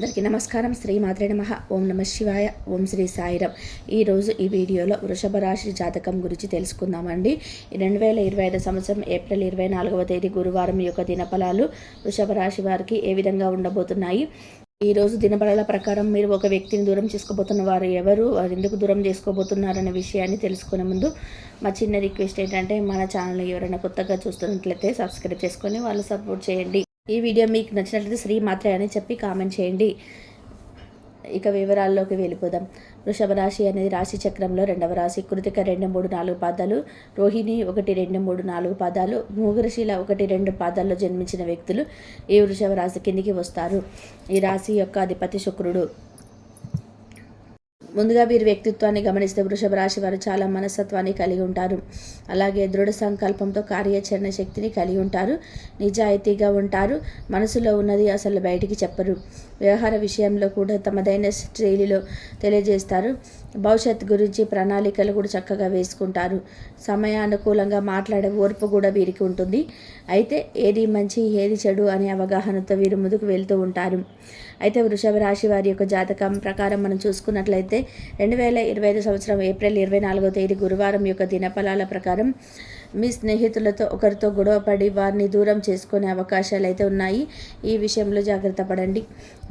అందరికీ నమస్కారం. శ్రీ మాత్రే నమ. ఓం నమ శివాయ. ఓం శ్రీ సాయిరం. ఈరోజు ఈ వీడియోలో వృషభ రాశి జాతకం గురించి తెలుసుకుందామండి. రెండు వేల ఇరవై ఐదు సంవత్సరం ఏప్రిల్ ఇరవై నాలుగవ తేదీ గురువారం యొక్క దినఫలాలు వృషభ రాశి వారికి ఏ విధంగా ఉండబోతున్నాయి? ఈ రోజు దినఫలాల ప్రకారం మీరు ఒక వ్యక్తిని దూరం చేసుకోబోతున్న వారు ఎవరు? వారు ఎందుకు దూరం చేసుకోబోతున్నారనే విషయాన్ని తెలుసుకునే ముందు మా చిన్న రిక్వెస్ట్ ఏంటంటే మన ఛానల్ ఎవరైనా కొత్తగా చూస్తున్నట్లయితే సబ్స్క్రైబ్ చేసుకొని వాళ్ళు సపోర్ట్ చేయండి. ఈ వీడియో మీకు నచ్చినట్లయితే శ్రీ మాత్రే అని చెప్పి కామెంట్ చేయండి. ఇక వివరాల్లోకి వెళ్ళిపోదాం. వృషభ రాశి అనేది రాశి చక్రంలో రెండవ రాశి. కృతిక రెండు మూడు నాలుగు పాదాలు. రోహిణి ఒకటి రెండు మూడు నాలుగు పాదాలు. మూగరశీల ఒకటి రెండు పాదాల్లో జన్మించిన వ్యక్తులు ఈ వృషభ రాశి కిందికి వస్తారు. ఈ రాశి యొక్క అధిపతి శుక్రుడు. ముందుగా వీరి వ్యక్తిత్వాన్ని గమనిస్తే వృషభ రాశి వారు చాలా మనస్తత్వాన్ని కలిగి ఉంటారు. అలాగే దృఢ సంకల్పంతో కార్యాచరణ శక్తిని కలిగి ఉంటారు. నిజాయితీగా ఉంటారు. మనసులో ఉన్నది అసలు బయటికి చెప్పరు. వ్యవహార విషయంలో కూడా తమదైన శైలిలో తెలియజేస్తారు. భవిష్యత్ గురించి ప్రణాళికలు కూడా చక్కగా వేసుకుంటారు. సమయానుకూలంగా మాట్లాడే ఓర్పు కూడా వీరికి ఉంటుంది. అయితే ఏది మంచి ఏది చెడు అనే అవగాహనతో వీరు ముందుకు వెళ్తూ ఉంటారు. అయితే వృషభ రాశి వారి యొక్క జాతకం ప్రకారం మనం చూసుకున్నట్లయితే రెండు వేల ఇరవై ఐదు సంవత్సరం ఏప్రిల్ ఇరవై నాలుగో తేదీ గురువారం యొక్క దినఫలాల ప్రకారం మీ స్నేహితులతో ఒకరితో గొడవపడి వారిని దూరం చేసుకునే అవకాశాలు అయితే ఉన్నాయి. ఈ విషయంలో జాగ్రత్త పడండి.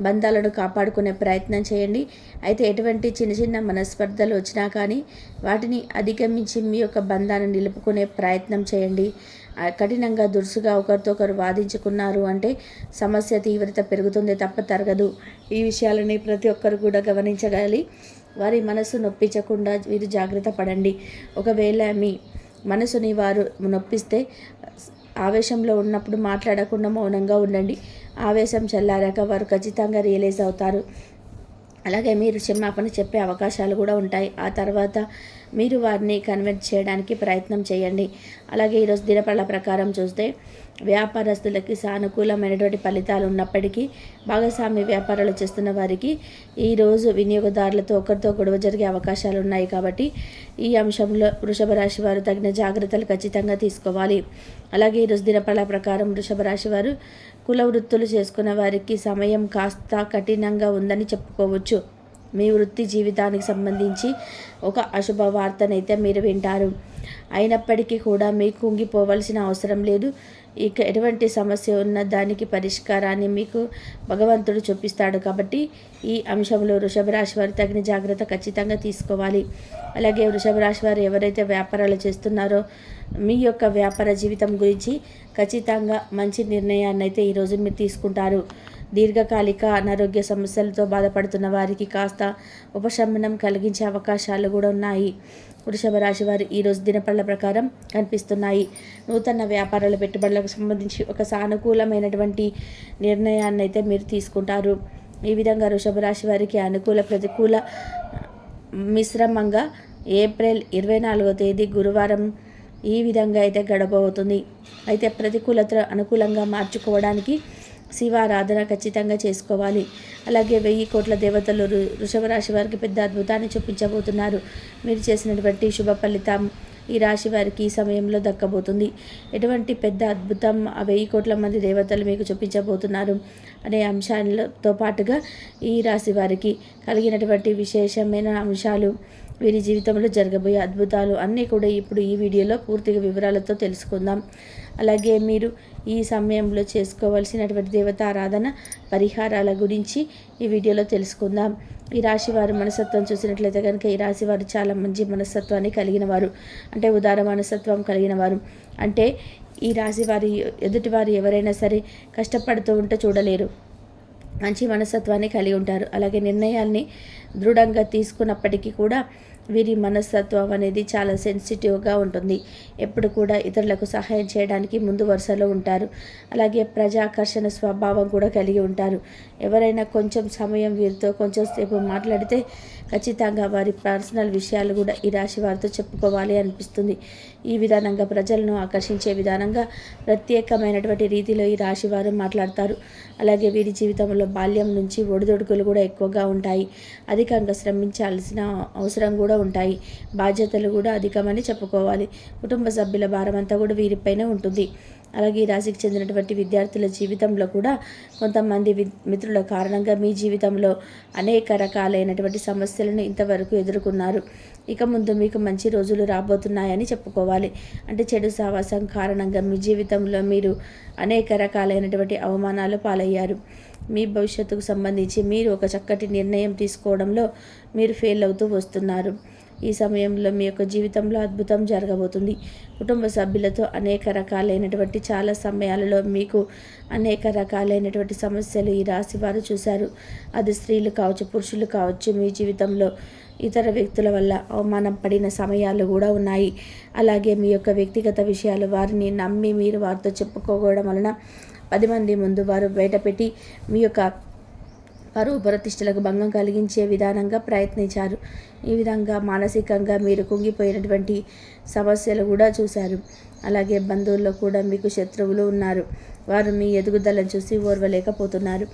బంధాలను కాపాడుకునే ప్రయత్నం చేయండి. అయితే ఎటువంటి చిన్న చిన్న మనస్పర్ధలు వచ్చినా కానీ వాటిని అధిగమించి మీ యొక్క బంధాన్ని నిలుపుకునే ప్రయత్నం చేయండి. కఠినంగా దురుసుగా ఒకరితో ఒకరు వాదించుకున్నారు అంటే సమస్య తీవ్రత పెరుగుతుంది తప్ప తరగదు. ఈ విషయాలని ప్రతి ఒక్కరు కూడా గమనించగలి. వారి మనసు నొప్పించకుండా వీరు జాగ్రత్త పడండి. ఒకవేళ మీ మనసుని వారు నొప్పిస్తే ఆవేశంలో ఉన్నప్పుడు మాట్లాడకుండా మౌనంగా ఉండండి. ఆవేశం చల్లారాక వారు ఖచ్చితంగా రియలైజ్ అవుతారు. అలాగే మీరు క్షమాపణ చెప్పే అవకాశాలు కూడా ఉంటాయి. ఆ తర్వాత మీరు వారిని కన్విన్స్ చేయడానికి ప్రయత్నం చేయండి. అలాగే ఈరోజు దినపళ్ళ ప్రకారం చూస్తే వ్యాపారస్తులకి సానుకూలమైనటువంటి ఫలితాలు ఉన్నప్పటికీ భాగస్వామి వ్యాపారాలు చేస్తున్న వారికి ఈరోజు వినియోగదారులతో ఒకరితో గొడవ జరిగే అవకాశాలు ఉన్నాయి కాబట్టి ఈ అంశంలో వృషభ రాశి వారు తగిన జాగ్రత్తలు ఖచ్చితంగా తీసుకోవాలి. అలాగే ఈరోజు దినపళ్ళ ప్రకారం వృషభ రాశి వారు కుల వృత్తులు చేసుకున్న వారికి సమయం కాస్త కఠినంగా ఉందని చెప్పుకోవచ్చు. మీ వృత్తి జీవితానికి సంబంధించి ఒక అశుభ వార్తనైతే మీరు వింటారు. అయినప్పటికీ కూడా మీకు కుంగిపోవలసిన అవసరం లేదు. ఇక ఎటువంటి సమస్య ఉన్న దానికి పరిష్కారాన్ని మీకు భగవంతుడు చూపిస్తాడు కాబట్టి ఈ అంశంలో వృషభ రాశి వారు తగిన జాగ్రత్త ఖచ్చితంగా తీసుకోవాలి. అలాగే వృషభ రాశి వారు ఎవరైతే వ్యాపారాలు చేస్తున్నారో మీ యొక్క వ్యాపార జీవితం గురించి ఖచ్చితంగా మంచి నిర్ణయాన్ని అయితే ఈరోజు మీరు తీసుకుంటారు. దీర్ఘకాలిక అనారోగ్య సమస్యలతో బాధపడుతున్న వారికి కాస్త ఉపశమనం కలిగించే అవకాశాలు కూడా ఉన్నాయి. వృషభ రాశి వారు ఈరోజు దినపళ్ళ ప్రకారం కనిపిస్తున్నాయి. నూతన వ్యాపారాల పెట్టుబడులకు సంబంధించి ఒక సానుకూలమైనటువంటి నిర్ణయాన్ని అయితే మీరు తీసుకుంటారు. ఈ విధంగా వృషభ రాశి వారికి అనుకూల ప్రతికూల మిశ్రమంగా ఏప్రిల్ ఇరవై నాలుగో తేదీ గురువారం ఈ విధంగా అయితే గడపబోతుంది అయితే ప్రతికూలత అనుకూలంగా మార్చుకోవడానికి శివారాధన ఖచ్చితంగా చేసుకోవాలి. అలాగే వెయ్యి కోట్ల దేవతలు వృషభ రాశి వారికి పెద్ద అద్భుతాన్ని చూపించబోతున్నారు. మీరు చేసినటువంటి శుభ ఫలితం ఈ రాశి వారికి ఈ సమయంలో దక్కబోతుంది. ఎటువంటి పెద్ద అద్భుతం ఆ వెయ్యి కోట్ల మంది దేవతలు మీకు చూపించబోతున్నారు అనే అంశాలతో పాటుగా ఈ రాశి వారికి కలిగినటువంటి విశేషమైన అంశాలు వీరి జీవితంలో జరగబోయే అద్భుతాలు అన్నీ కూడా ఇప్పుడు ఈ వీడియోలో పూర్తిగా వివరాలతో తెలుసుకుందాం. అలాగే మీరు ఈ సమయంలో చేసుకోవాల్సినటువంటి దేవతారాధన పరిహారాల గురించి ఈ వీడియోలో తెలుసుకుందాం. ఈ రాశి వారు మనస్తత్వం చూసినట్లయితే కనుక ఈ రాశి వారు చాలా మంచి మనస్తత్వాన్ని కలిగిన వారు. అంటే ఉదార మనస్తత్వం కలిగిన వారు. అంటే ఈ రాశి వారి ఎదుటివారు ఎవరైనా సరే కష్టపడుతూ ఉంటే చూడలేరు. మంచి మనస్తత్వాన్ని కలిగి ఉంటారు. అలాగే నిర్ణయాల్ని దృఢంగా తీసుకున్నప్పటికీ కూడా వీరి మనస్తత్వం అనేది చాలా సెన్సిటివ్గా ఉంటుంది. ఎప్పుడు కూడా ఇతరులకు సహాయం చేయడానికి ముందు వరుసలో ఉంటారు. అలాగే ప్రజాకర్షణ స్వభావం కూడా కలిగి ఉంటారు. ఎవరైనా కొంచెం సమయం వీరితో కొంచెం సేపు మాట్లాడితే ఖచ్చితంగా వారి పర్సనల్ విషయాలు కూడా ఈ రాశి వారితో చెప్పుకోవాలి అనిపిస్తుంది. ఈ విధానంగా ప్రజలను ఆకర్షించే విధానంగా ప్రత్యేకమైనటువంటి రీతిలో ఈ రాశి వారు మాట్లాడతారు. అలాగే వీరి జీవితంలో బాల్యం నుంచి ఒడిదొడుకులు కూడా ఎక్కువగా ఉంటాయి. అధికంగా శ్రమించాల్సిన అవసరం కూడా ఉంటాయి. బాధ్యతలు కూడా అధికమని చెప్పుకోవాలి. కుటుంబ సభ్యుల భారం అంతా కూడా వీరిపైనే ఉంటుంది. అలాగే ఈ రాశికి చెందినటువంటి విద్యార్థుల జీవితంలో కూడా కొంతమంది మిత్రుల కారణంగా మీ జీవితంలో అనేక రకాలైనటువంటి సమస్యలను ఇంతవరకు ఎదుర్కొన్నారు. ఇక ముందు మీకు మంచి రోజులు రాబోతున్నాయని చెప్పుకోవాలి. అంటే చెడు సావాసం కారణంగా మీ జీవితంలో మీరు అనేక రకాలైనటువంటి అవమానాలు పాలయ్యారు. మీ భవిష్యత్తుకు సంబంధించి మీరు ఒక చక్కటి నిర్ణయం తీసుకోవడంలో మీరు ఫెయిల్ అవుతూ వస్తున్నారు. ఈ సమయంలో మీ యొక్క జీవితంలో అద్భుతం జరగబోతుంది. కుటుంబ సభ్యులతో అనేక రకాలైనటువంటి చాలా సమయాలలో మీకు అనేక రకాలైనటువంటి సమస్యలు ఈ రాశి వారు చూశారు. అది స్త్రీలు కావచ్చు పురుషులు కావచ్చు మీ జీవితంలో ఇతర వ్యక్తుల వల్ల అవమానం పడిన సమయాలు కూడా ఉన్నాయి. అలాగే మీ యొక్క వ్యక్తిగత విషయాలు వారిని నమ్మి మీరు వారితో చెప్పుకోవడం వలన పది మంది ముందు వారు బయటపెట్టి మీ యొక్క పరువు ప్రతిష్టలకు భంగం కలిగించే విధానంగా ప్రయత్నించారు. ఈ విధంగా మానసికంగా మీరు కుంగిపోయినటువంటి సమస్యలు కూడా చూశారు. అలాగే బంధువుల్లో కూడా మీకు శత్రువులు ఉన్నారు. వారు మీ ఎదుగుదలను చూసి ఓర్వలేకపోతున్నారు.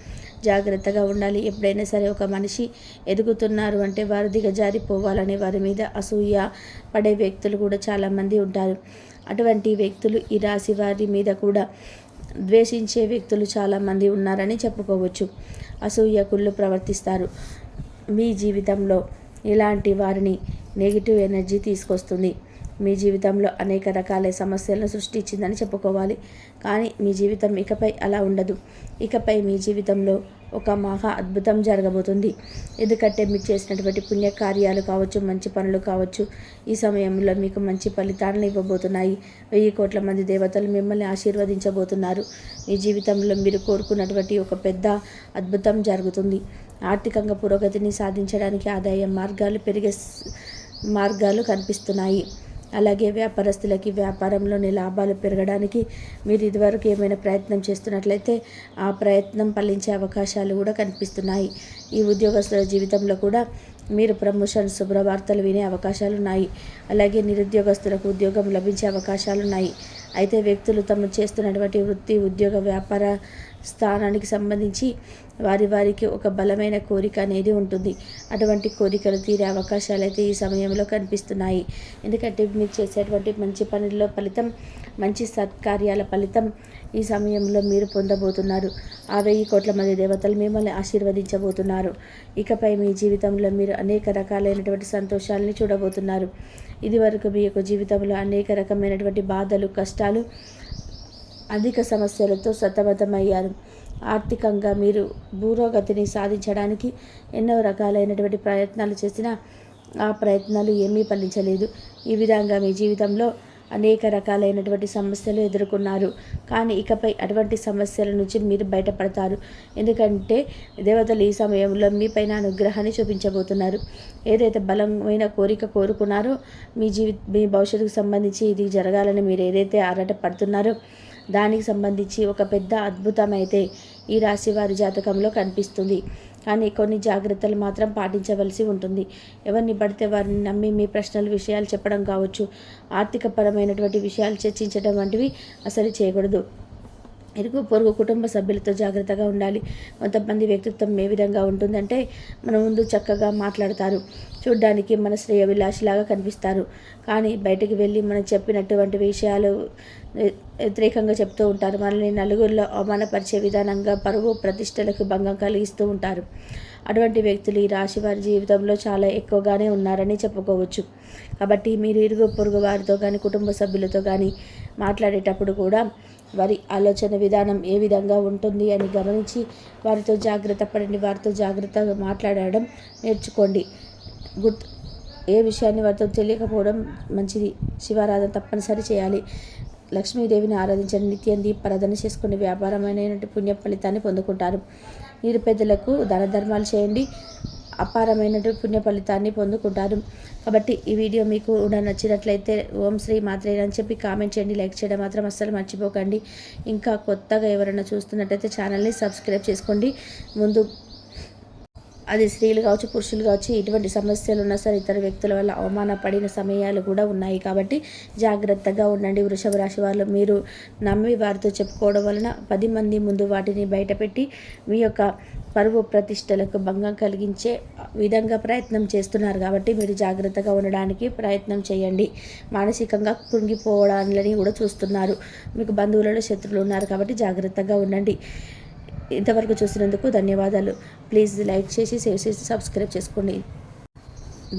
జాగ్రత్తగా ఉండాలి. ఎప్పుడైనా సరే ఒక మనిషి ఎదుగుతున్నారు అంటే వారు దిగజారిపోవాలని వారి మీద అసూయ పడే వ్యక్తులు కూడా చాలామంది ఉంటారు. అటువంటి వ్యక్తులు ఈ రాశి వారి మీద కూడా ద్వేషించే వ్యక్తులు చాలామంది ఉన్నారని చెప్పుకోవచ్చు. అసూయకుళ్ళు ప్రవర్తిస్తారు. మీ జీవితంలో ఇలాంటి వారిని నెగిటివ్ ఎనర్జీ తీసుకొస్తుంది. మీ జీవితంలో అనేక రకాల సమస్యలను సృష్టించిందని చెప్పుకోవాలి. కానీ మీ జీవితం ఇకపై అలా ఉండదు. ఇకపై మీ జీవితంలో ఒక మహా అద్భుతం జరగబోతుంది. ఎందుకంటే మీరు చేసినటువంటి పుణ్యకార్యాలు కావచ్చు మంచి పనులు కావచ్చు ఈ సమయంలో మీకు మంచి ఫలితాలను ఇవ్వబోతున్నాయి. వెయ్యి కోట్ల మంది దేవతలు మిమ్మల్ని ఆశీర్వదించబోతున్నారు. మీ జీవితంలో మీరు కోరుకున్నటువంటి ఒక పెద్ద అద్భుతం జరుగుతుంది. ఆర్థికంగా పురోగతిని సాధించడానికి ఆదాయ మార్గాలు పెరిగే మార్గాలు కనిపిస్తున్నాయి. అలాగే వ్యాపారస్తులకి వ్యాపారంలోని లాభాలు పెరగడానికి మీరు ఇదివరకు ఏమైనా ప్రయత్నం చేస్తున్నట్లయితే ఆ ప్రయత్నం ఫలించే అవకాశాలు కూడా కనిపిస్తున్నాయి. ఈ ఉద్యోగస్తుల జీవితంలో కూడా మీరు ప్రమోషన్ శుభ్రవార్తలు వినే అవకాశాలు ఉన్నాయి. అలాగే నిరుద్యోగస్తులకు ఉద్యోగం లభించే అవకాశాలు ఉన్నాయి. అయితే వ్యక్తులు తమ చేస్తున్నటువంటి వృత్తి ఉద్యోగ వ్యాపార స్థానానికి సంబంధించి వారి వారికి ఒక బలమైన కోరిక అనేది ఉంటుంది. అటువంటి కోరికలు తీరే అవకాశాలు అయితే ఈ సమయంలో కనిపిస్తున్నాయి. ఎందుకంటే మీరు చేసేటువంటి మంచి పనుల్లో ఫలితం మంచి సత్కార్యాల ఫలితం ఈ సమయంలో మీరు పొందబోతున్నారు. ఆ వెయ్యి కోట్ల మంది దేవతలు మిమ్మల్ని ఆశీర్వదించబోతున్నారు. ఇకపై మీ జీవితంలో మీరు అనేక రకాలైనటువంటి సంతోషాలని చూడబోతున్నారు. ఇది వరకు మీ యొక్క జీవితంలో అనేక రకమైనటువంటి బాధలు కష్టాలు అధిక సమస్యలతో సతమతమయ్యారు. ఆర్థికంగా మీరు భూరోగతిని సాధించడానికి ఎన్నో రకాలైనటువంటి ప్రయత్నాలు చేసినా ఆ ప్రయత్నాలు ఏమీ ఫలించలేదు. ఈ విధంగా మీ జీవితంలో అనేక రకాలైనటువంటి సమస్యలు ఎదుర్కొన్నారు. కానీ ఇకపై అటువంటి సమస్యల నుంచి మీరు బయటపడతారు. ఎందుకంటే దేవతలు ఈ సమయంలో మీపైన అనుగ్రహాన్ని చూపించబోతున్నారు. ఏదైతే బలమైన కోరిక కోరుకున్నారో మీ జీవి మీ భవిష్యత్తుకు సంబంధించి ఇది జరగాలని మీరు ఏదైతే ఆరాట పడుతున్నారో దానికి సంబంధించి ఒక పెద్ద అద్భుతమైతే ఈ రాశి వారి జాతకంలో కనిపిస్తుంది. కానీ కొన్ని జాగ్రత్తలు మాత్రం పాటించవలసి ఉంటుంది. ఎవరిని పడితే వారిని నమ్మి మీ ప్రశ్నలు విషయాలు చెప్పడం కావచ్చు ఆర్థికపరమైనటువంటి విషయాలు చర్చించడం వంటివి అసలు చేయకూడదు. ఇరుగు పొరుగు కుటుంబ సభ్యులతో జాగ్రత్తగా ఉండాలి. కొంతమంది వ్యక్తిత్వం ఏ విధంగా ఉంటుందంటే మన ముందు చక్కగా మాట్లాడతారు. చూడ్డానికి మన శ్రేయ విలాసిలాగా కనిపిస్తారు. కానీ బయటికి వెళ్ళి మనం చెప్పినటువంటి విషయాలు వ్యతిరేకంగా చెప్తూ ఉంటారు. మనల్ని నలుగురిలో అవమానపరిచే విధానంగా పరువు ప్రతిష్టలకు భంగం కలిగిస్తూ ఉంటారు. అటువంటి వ్యక్తులు ఈ రాశి వారి జీవితంలో చాలా ఎక్కువగానే ఉన్నారని చెప్పుకోవచ్చు. కాబట్టి మీరు ఇరుగు పొరుగు వారితో కానీ కుటుంబ సభ్యులతో కానీ మాట్లాడేటప్పుడు కూడా వారి ఆలోచన విధానం ఏ విధంగా ఉంటుంది అని గమనించి వారితో జాగ్రత్త పడండి వారితో జాగ్రత్తగా మాట్లాడడం నేర్చుకోండి. గుర్తు ఏ విషయాన్ని వారితో తెలియకపోవడం మంచిది. శివారాధన తప్పనిసరి చేయాలి. లక్ష్మీదేవిని ఆరాధించండి. నిత్యం దీపారాధన చేసుకుని వ్యాపారమైన పుణ్య ఫలితాన్ని పొందుకుంటారు. నిరుపేదలకు దాన ధర్మాలు చేయండి. అపారమైనటువంటి పుణ్య ఫలితాన్ని పొందుకుంటారు. కాబట్టి ఈ వీడియో మీకు కూడా నచ్చినట్లయితే ఓం శ్రీ మాత్రే అని చెప్పి కామెంట్ చేయండి లైక్ చేయడం మాత్రం అస్సలు మర్చిపోకండి. ఇంకా కొత్తగా ఎవరైనా చూస్తున్నట్టయితే ఛానల్ని సబ్స్క్రైబ్ చేసుకోండి. ముందు అది స్త్రీలు కావచ్చు పురుషులు కావచ్చు ఎటువంటి సమస్యలు ఉన్నా సరే ఇతర వ్యక్తుల వల్ల అవమానపడిన సమయాలు కూడా ఉన్నాయి. కాబట్టి జాగ్రత్తగా ఉండండి. వృషభ రాశి వాళ్ళు మీరు నమ్మి వారితో చెప్పుకోవడం వలన పది మంది ముందు వాటిని బయటపెట్టి మీ యొక్క పరువు ప్రతిష్టలకు భంగం కలిగించే విధంగా ప్రయత్నం చేస్తున్నారు. కాబట్టి మీరు జాగ్రత్తగా ఉండడానికి ప్రయత్నం చేయండి. మానసికంగా కృంగిపోవడాలని కూడా చూస్తున్నారు. మీకు బంధువులలో శత్రువులు ఉన్నారు కాబట్టి జాగ్రత్తగా ఉండండి. ఇంతవరకు చూసినందుకు ధన్యవాదాలు. ప్లీజ్ లైక్ చేసి సేవ్ చేసి సబ్స్క్రైబ్ చేసుకోండి.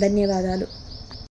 ధన్యవాదాలు.